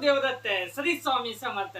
देवदत्त श्री स्वामी समर्थ.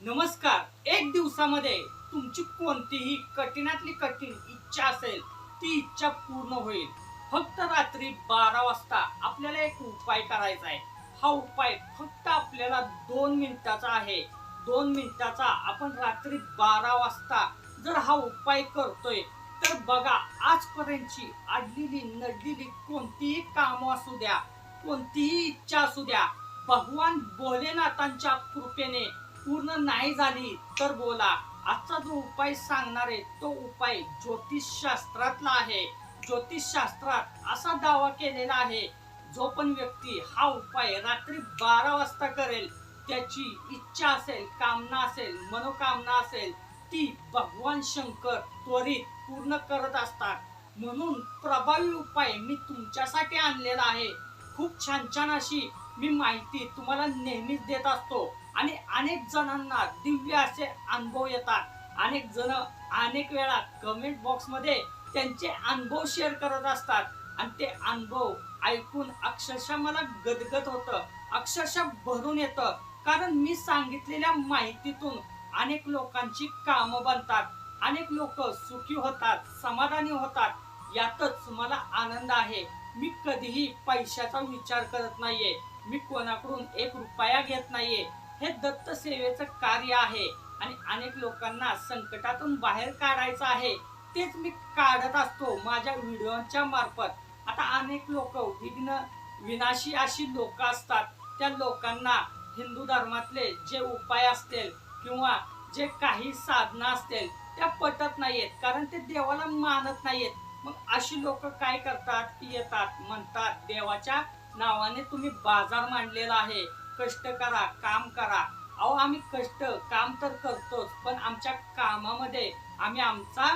नमस्कार. एक दिवसामध्ये तुमची कोणतीही कठीणातली कठीण इच्छा असेल ती इच्छा पूर्ण होईल. फक्त रात्री बारा वाजता आपल्याला एक उपाय करायचा आहे. हा उपाय फक्त आपल्याला दोन मिनिटाचा आहे. दोन मिनिटाचा आपण रात्री बारा वाजता जर हा उपाय करतोय तर बघा आजपर्यंतची आडलेली नडलेली कोणतीही कामं असू द्या कोणतीही इच्छा असू द्या भगवान भोलेनाथांच्या कृपेने पूर्ण नाही झाली तर बोला. आजचा जो उपाय सांगणार आहे तो उपाय ज्योतिष शास्त्रातला आहे. ज्योतिष शास्त्रात असा दावा केलेला आहे जो पण व्यक्ती हा उपाय रात्री बारा वाजता करेल त्याची इच्छा असेल कामना असेल मनोकामना असेल ती भगवान शंकर त्वरित पूर्ण करत असतात. म्हणून प्रभावी उपाय मी तुमच्यासाठी आणलेला आहे. खूप छान छान अशी मी माहिती तुम्हाला नेहमीच देत असतो. आणि अनेक जणांना दिव्य असे अनुभव येतात. अनेक जण अनेक वेळा कमेंट बॉक्समध्ये त्यांचे अनुभव शेअर करत असतात. आणि ते अनुभव ऐकून अक्षरशः मला गदगद होतं. अक्षरशः भरून येतं. कारण मी सांगितलेल्या माहितीतून अनेक लोकांची कामं बनतात. अनेक लोक सुखी होतात समाधानी होतात. यातच मला आनंद आहे. मी कधीही पैशाचा विचार करत नाहीये. मी कोणाकडून एक रुपया घेत नाहीये. हे दत्त सेवेचं कार्य आहे आणि अनेक लोकांना संकटातून बाहेर काढायचं आहे. तेच मी काढत असतो माझ्या व्हिडिओच्या मार्फत. आता अनेक लोक विघ्न विनाशी अशी लोक असतात. त्या लोकांना हिंदू धर्मातले जे उपाय असतील किंवा जे काही साधना असतील त्या पटत नाहीयेत. कारण ते देवाला मानत नाहीयेत. मग अशी लोक काय करतात? येतात म्हणतात देवाच्या नावाने तुम्ही बाजार मांडलेला आहे. कष्ट करा काम करा. अहो आम्ही कष्ट काम तर करतोच पण आमच्या कामामध्ये आम्ही आमचा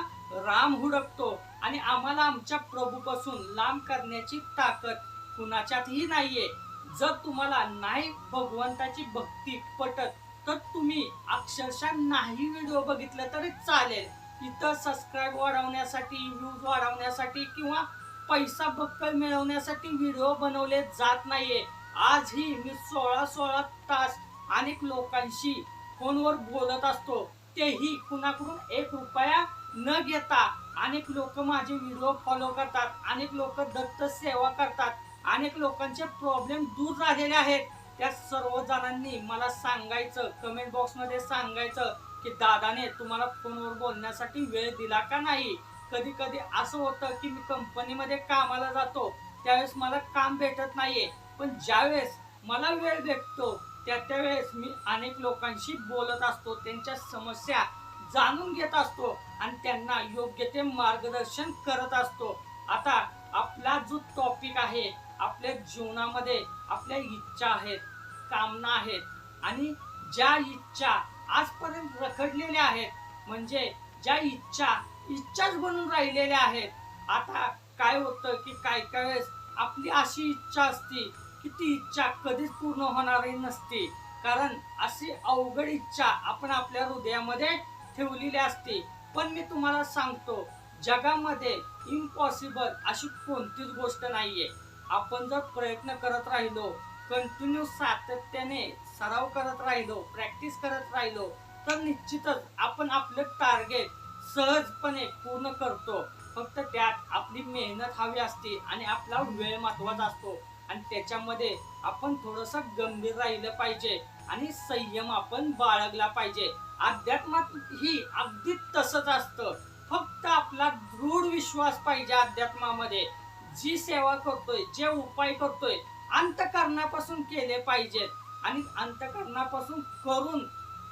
राम हुडकतो आणि आम्हाला आमच्या प्रभूपासून लांब करण्याची ताकद कुणाच्यातही नाहीये. जर तुम्हाला नाही भगवंताची भक्ती पटत तर तुम्ही अक्षरशः नाही व्हिडिओ बघितलं तरी चालेल. इथं सबस्क्राईब वाढवण्यासाठी व्ह्यूज वाढवण्यासाठी किंवा पैसा बक्कल मिळवण्यासाठी व्हिडिओ बनवले जात नाहीये. आजही मी सोळा सोळा तास अनेक लोकांशी फोनवर बोलत असतो. तेही कुणाकडून एक रुपया न घेता अनेक लोक माझे व्हिडिओ फॉलो करतात. अनेक लोक दत्त सेवा करतात. अनेक लोकांचे प्रॉब्लेम दूर झालेले आहेत. त्या सर्व जणांनी मला सांगायचं कमेंट बॉक्समध्ये सांगायचं की दादाने तुम्हाला फोनवर बोलण्यासाठी वेळ दिला का नाही? कधी कधी असं होतं की मी कंपनीमध्ये कामाला जातो त्यावेळेस मला काम भेटत नाहीये. पण ज्यावेळेस मला वेळ भेटतो त्या त्यावेळेस मी अनेक लोकांशी बोलत असतो त्यांच्या समस्या जाणून घेत असतो आणि त्यांना योग्य ते मार्गदर्शन करत असतो. आता आपला जो टॉपिक आहे आपल्या जीवनामध्ये आपल्या इच्छा आहेत कामना आहेत आणि ज्या इच्छा आजपर्यंत रखडलेल्या आहेत म्हणजे ज्या इच्छा इच्छाच बनून राहिलेल्या आहेत. आता काय होतं की काय काय वेळेस आपली अशी इच्छा असती की ती इच्छा कधीच पूर्ण होणारी नसती. कारण अशी अवघड इच्छा आपण आपल्या हृदयामध्ये ठेवलेली असते. पण मी तुम्हाला सांगतो जगामध्ये इम्पॉसिबल अशी कोणतीच गोष्ट नाहीये. आपण जर प्रयत्न करत राहिलो कंटिन्यू सातत्याने सराव करत राहिलो प्रॅक्टिस करत राहिलो तर निश्चितच आपण आपलं टार्गेट सहजपणे पूर्ण करतो. फक्त त्यात आपली मेहनत हवी असते आणि आपला वेळ महत्त्वाचा असतो. आणि त्याच्यामध्ये आपण थोडस गंभीर राहिलं पाहिजे आणि संयम आपण बाळगला पाहिजे. अध्यात्मात ही अगदी तसंच असतं. फक्त आपला दृढ विश्वास पाहिजे अध्यात्मामध्ये. जी सेवा करतोय जे उपाय करतोय अंतकरणापासून केले पाहिजेत. आणि अंतकरणापासून करून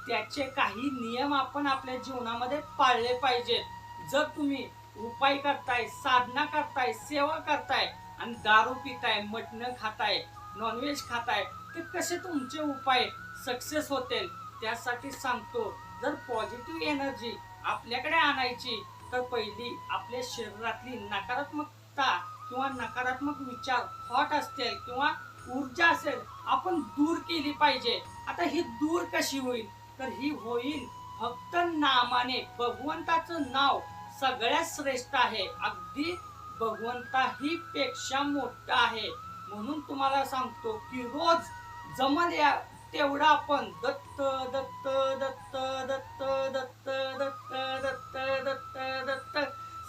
त्याचे काही नियम आपण आपल्या जीवनामध्ये पाळले पाहिजेत. जर तुम्ही उपाय करताय साधना करताय सेवा करताय आणि दारू पिताय मटण खाताय नॉनव्हेज खाताय ते कसे तुमचे उपाय सक्सेस होतील? त्यासाठी सांगतो जर पॉझिटिव्ह एनर्जी आपल्याकडे आणायची तर पहिली आपल्या शरीरातली नकारात्मकता किंवा नकारात्मक विचार थॉट असतील किंवा ऊर्जा असेल आपण दूर केली पाहिजे. आता ही दूर कशी होईल? तर ही होईल फक्त नामाने. भगवंताचं नाव सगळ्यात श्रेष्ठ आहे. अगदी भगवंताही पेक्षा मोठं आहे. म्हणून तुम्हाला सांगतो की रोज जमल या तेवढा आपण दत्त दत्त दत्त दत्त दत्त दत्त दत्त दत्त दत्त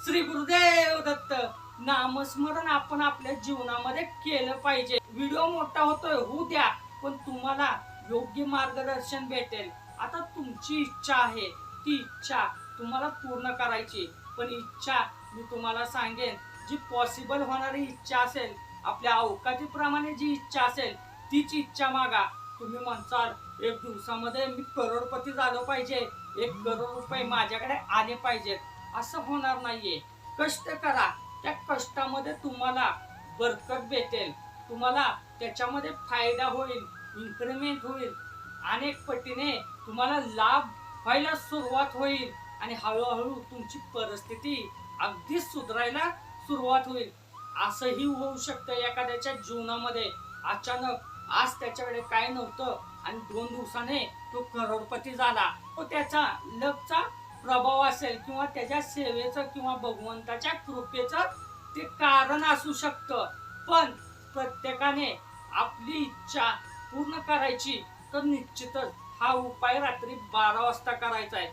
श्री गुरुदेव दत्त नामस्मरण आपण आपल्या जीवनामध्ये केलं पाहिजे. व्हिडिओ मोठा होतोय होऊ द्या पण तुम्हाला योग्य मार्गदर्शन भेटेल. आता तुमची इच्छा आहे ती इच्छा तुम्हाला पूर्ण करायची पण इच्छा मी तुम्हाला सांगेन जी पॉसिबल होणारी इच्छा असेल आपल्या अवकाशीप्रमाणे जी इच्छा असेल तीच इच्छा मागा. तुम्ही म्हणसाल एक दिवसामध्ये मी करोडपती झालो पाहिजे एक करोड रुपये माझ्याकडे आले पाहिजेत. असं होणार नाहीये. कष्ट करा. त्या कष्टामध्ये तुम्हाला बरकत भेटेल. तुम्हाला त्याच्यामध्ये फायदा होईल इन्क्रीमेंट होईल. अनेक पटीने तुम्हाला लाभ व्हायला सुरुवात होईल आणि हळूहळू तुमची परिस्थिती अगदीच सुधारायला सुरुवात होईल. असंही होऊ शकतं एखाद्याच्या जीवनामध्ये. अचानक आज त्याच्याकडे काय नव्हतं आणि दोन दिवसाने तो करोडपती झाला. तो त्याचा लकचा प्रभाव असेल किंवा त्याच्या सेवेचं किंवा भगवंताच्या कृपेचं ते कारण असू शकतं. पण प्रत्येकाने आपली इच्छा पूर्ण करायची तर निश्चितच हा उपाय रात्री बारा वाजता करायचा आहे.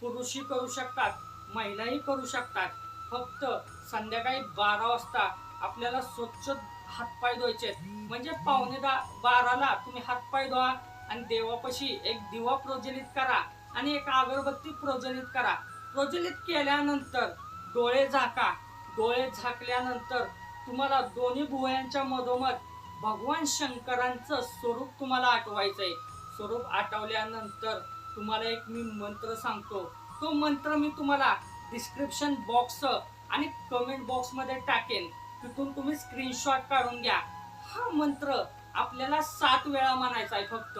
पुरुषही करू शकतात महिलाही करू शकतात. फक्त संध्याकाळी बारा वाजता आपल्याला स्वच्छ हातपाय धुवायचे म्हणजे पावणे दा बाराला तुम्ही हातपाय धुवा आणि देवापाशी एक दिवा प्रज्वलित करा आणि एक अगरबत्ती प्रज्वलित करा. प्रज्वलित केल्यानंतर डोळे झाका. डोळे झाकल्यानंतर तुम्हाला दोन्ही भुवयांच्या मधोमध भगवान शंकरांचं स्वरूप तुम्हाला आठवायचं आहे स्वरूप आठवल्यानंतर तुम्हाला एक मी मंत्र सांगतो. तो मंत्र मी तुम्हाला डिस्क्रिप्शन बॉक्स आणि कमेंट बॉक्समध्ये टाकेन. तिथून तुम्ही स्क्रीनशॉट काढून घ्या. हा मंत्र आपल्याला सात वेळा म्हणायचा आहे फक्त.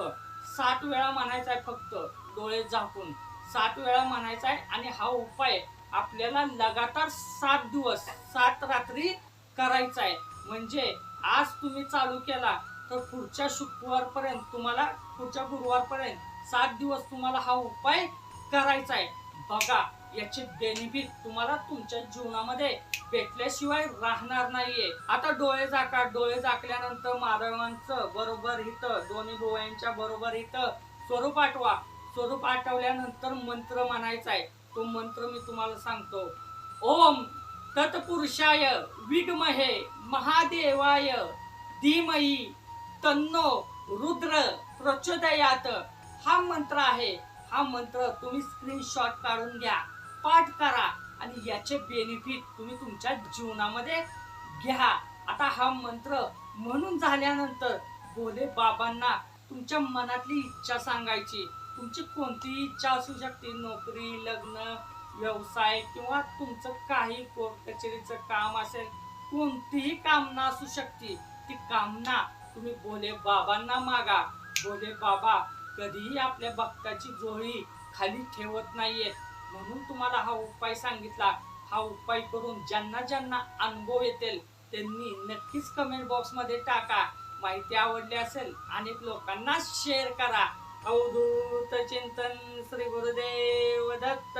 सात वेळा म्हणायचा आहे फक्त. डोळे झाकून. सात वेळा म्हणायचा आहे आणि हा उपाय आपल्याला लगातार सात दिवस सात रात्री करायचा आहे. म्हणजे आज तुम्ही चालू केला तर पुढच्या शुक्रवारपर्यंत तुम्हाला पुढच्या गुरुवारपर्यंत सात दिवस तुम्हाला हा उपाय करायचा आहे. बघा याचे बेनिफिट तुम्हाला तुमच्या जीवनामध्ये भेटल्याशिवाय राहणार नाहीये. आता डोळे झाका डोळे झाकल्यानंतर माधवांचं बरोबर इथं दोन्ही गोव्यांच्या बरोबर इथं स्वरूप आठवा. स्वरूप आठवल्यानंतर मंत्र म्हणायचा आहे. तो मंत्र मी तुम्हाला सांगतो. ओम तत्पुरुषाय विद्महे महादेवाय धीमही तन्नो रुद्र प्रचोदयात. हा मंत्र आहे. हा मंत्र तुम्ही स्क्रीनशॉट काढून घ्या पाठ करा आणि याचे बेनिफिट तुम्ही तुमच्या जीवनामध्ये घ्या. आता हा मंत्र म्हणून झाल्यानंतर भोले बाबांना तुमच्या मनातली इच्छा सांगायची. तुमची कोणतीही इच्छा असू शकते नोकरी लग्न व्यवसाय किंवा तुमचं काही कोर्ट कचेरीचं काम असेल कोणतीही कामना असू शकते. ती कामना तुम्ही भोले बाबांना मागा. भोले बाबा कधीही आपल्या भक्ताची जोळी खाली ठेवत नाहीये. म्हणून तुम्हाला हा उपाय सांगितला. हा उपाय करून ज्यांना ज्यांना अनुभव येतील त्यांनी नक्कीच कमेंट बॉक्समध्ये टाका. माहिती आवडली असेल अनेक लोकांना शेअर करा. अवधूत चिंतन श्री गुरुदेव दत्त.